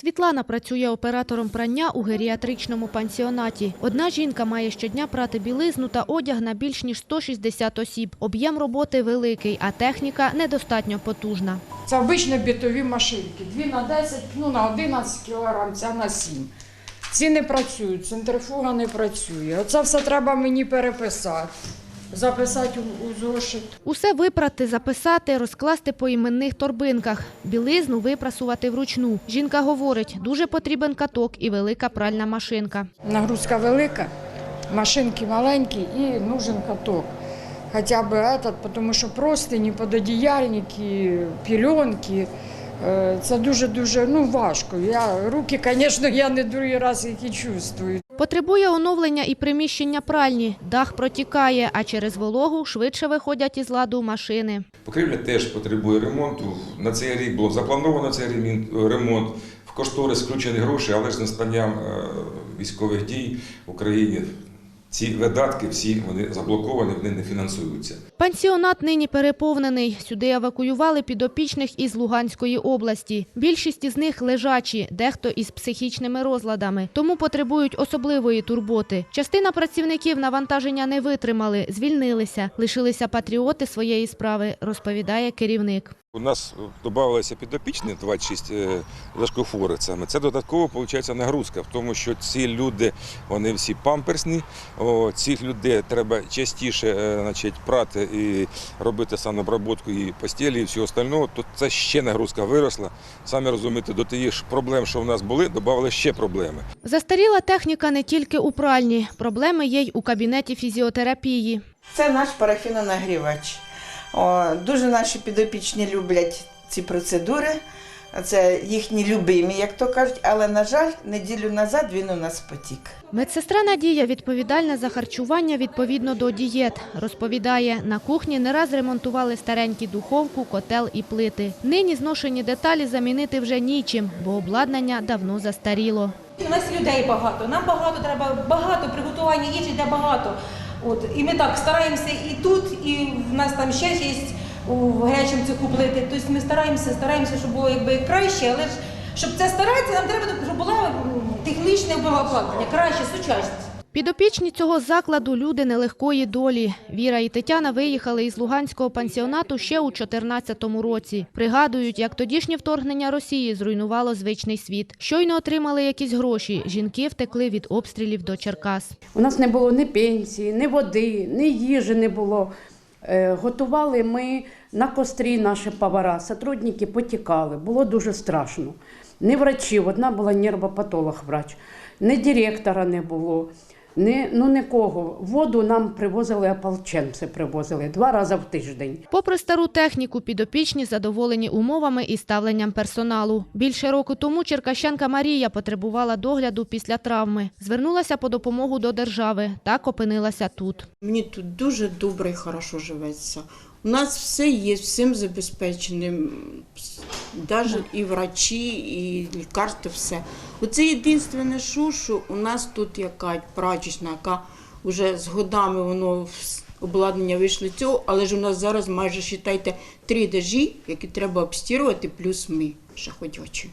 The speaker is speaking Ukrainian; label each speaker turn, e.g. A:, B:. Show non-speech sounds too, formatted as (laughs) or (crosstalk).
A: Світлана працює оператором прання у геріатричному пансіонаті. Одна жінка має щодня прати білизну та одяг на більш ніж 160 осіб. Об'єм роботи великий, а техніка недостатньо потужна.
B: Це обичні бітові машинки. Дві на 10, ну на 11 кг, ця на 7. Ці не працюють, центрифуга не працює. Оце все треба мені переписати, записати у, зошит.
A: Усе випрати, записати, розкласти по іменних торбинках. Білизну випрасувати вручну. Жінка говорить, дуже потрібен каток і велика пральна машинка.
B: Нагрузка велика, машинки маленькі і нужен каток. Хоча б этот, тому що простині, пододіяльники, пільонки. е, Це дуже-дуже ну, важко. Я, руки, (laughs) звісно, я не другий раз їх і чувствую.
A: Потребує оновлення і приміщення пральні. Дах протікає, а через вологу швидше виходять із ладу машини.
C: Покрівля теж потребує ремонту. На цей рік було заплановано цей ремонт. В кошторис включені гроші, але ж з настанням е, військових дій в Україні ці видатки всі вони заблоковані, вони не фінансуються.
A: Пансіонат нині переповнений. Сюди евакуювали підопічних із Луганської області. Більшість із них лежачі, дехто із психічними розладами, тому потребують особливої турботи. Частина працівників навантаження не витримали, звільнилися. Лишилися патріоти своєї справи, розповідає керівник.
C: У нас додавалися підопічні 26 е, саме. Це додатково виходить нагрузка, в тому що ці люди вони всі памперсні. О, цих людей треба частіше е, значить, прати і робити санобработку і постілі, і всього остального. То це ще нагрузка виросла. Самі розумієте, до тих ж проблем, що в нас були, додавали ще проблеми.
A: Застаріла техніка не тільки у пральні. Проблеми є й у кабінеті фізіотерапії.
D: Це наш парафінонагрівач. О, дуже наші підопічні люблять ці процедури. Це їхні любимі, як то кажуть, але, на жаль, неділю назад він у нас потік.
A: Медсестра Надія відповідальна за харчування відповідно до дієт. Розповідає, на кухні не раз ремонтували старенькі духовку, котел і плити. Нині зношені деталі замінити вже нічим, бо обладнання давно застаріло.
E: У нас людей багато, нам багато треба, багато приготування їжі для багато. От, і ми так стараємося і тут, і в нас там ще є в гарячому цеху плити. Тобто ми стараємося, стараємося, щоб було якби краще, але ж щоб це старатися, нам треба, щоб була технічне обладнання, краще, сучасність.
A: Підопічні цього закладу люди нелегкої долі. Віра і Тетяна виїхали із Луганського пансіонату ще у 2014 році. Пригадують, як тодішнє вторгнення Росії зруйнувало звичний світ. Щойно отримали якісь гроші. Жінки втекли від обстрілів до Черкас.
F: У нас не було ні пенсії, ні води, ні їжі не було. Е, Готували ми на кострі наші повара, сотрудники потікали, було дуже страшно. Ні врачів, одна була нервопатолог врач, ні директора не було, ні, ну нікого. Воду нам привозили ополченці, привозили два рази в тиждень.
A: Попри стару техніку, підопічні задоволені умовами і ставленням персоналу. Більше року тому черкащанка Марія потребувала догляду після травми. Звернулася по допомогу до держави. Так опинилася тут.
G: Мені тут дуже добре і хорошо живеться. У нас все є, всім забезпеченим, навіть і врачі, і лікарства, все. Оце єдине, що, що у нас тут яка прачечна, яка вже з годами воно обладнання вийшло цього, але ж у нас зараз майже, вважайте, три дажі, які треба обстірувати, плюс ми ще ходячі.